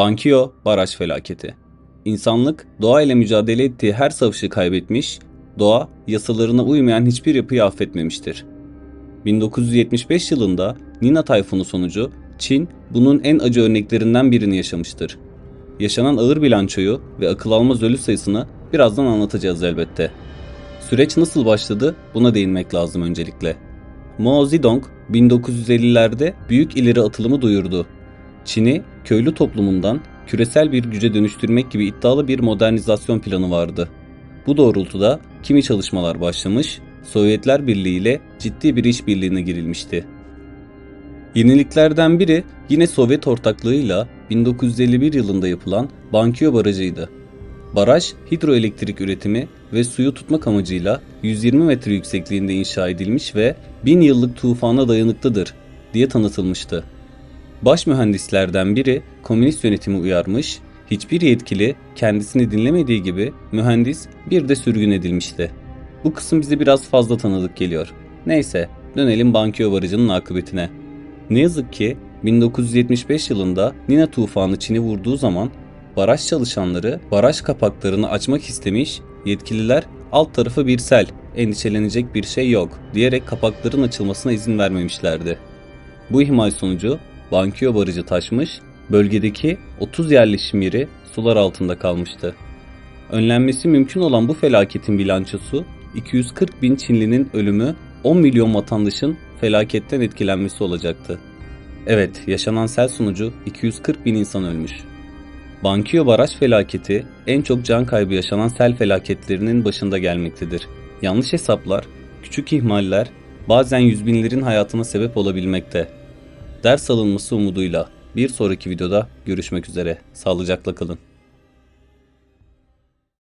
Bankio Baraj Felaketi İnsanlık doğa ile mücadele ettiği her savaşı kaybetmiş, doğa yasalarına uymayan hiçbir yapıyı affetmemiştir. 1975 yılında Nina tayfunu sonucu Çin bunun en acı örneklerinden birini yaşamıştır. Yaşanan ağır bilançoyu ve akıl almaz ölü sayısını birazdan anlatacağız elbette. Süreç nasıl başladı buna değinmek lazım öncelikle. Mao Zedong 1950'lerde büyük ileri atılımı duyurdu. Çin'i köylü toplumundan küresel bir güce dönüştürmek gibi iddialı bir modernizasyon planı vardı. Bu doğrultuda kimi çalışmalar başlamış, Sovyetler Birliği ile ciddi bir işbirliğine girilmişti. Yeniliklerden biri yine Sovyet ortaklığıyla 1951 yılında yapılan Bankyo Barajı'ydı. Baraj, hidroelektrik üretimi ve suyu tutmak amacıyla 120 metre yüksekliğinde inşa edilmiş ve 1000 yıllık tufana dayanıklıdır diye tanıtılmıştı. Baş mühendislerden biri komünist yönetimi uyarmış, hiçbir yetkili kendisini dinlemediği gibi mühendis bir de sürgün edilmişti. Bu kısım bize biraz fazla tanıdık geliyor. Neyse, dönelim Bankyo Barajı'nın akıbetine. Ne yazık ki 1975 yılında Nina tufanı Çin'i vurduğu zaman baraj çalışanları baraj kapaklarını açmak istemiş, yetkililer alt tarafı bir sel, endişelenecek bir şey yok diyerek kapakların açılmasına izin vermemişlerdi. Bu ihmal sonucu Bankyo Barajı taşmış, bölgedeki 30 yerleşim yeri sular altında kalmıştı. Önlenmesi mümkün olan bu felaketin bilançosu 240 bin Çinlinin ölümü 10 milyon vatandaşın felaketten etkilenmesi olacaktı. Evet, yaşanan sel sonucu 240 bin insan ölmüş. Bankyo Baraj felaketi en çok can kaybı yaşanan sel felaketlerinin başında gelmektedir. Yanlış hesaplar, küçük ihmaller bazen yüz binlerin hayatına sebep olabilmekte. Ders alınması umuduyla bir sonraki videoda görüşmek üzere. Sağlıcakla kalın.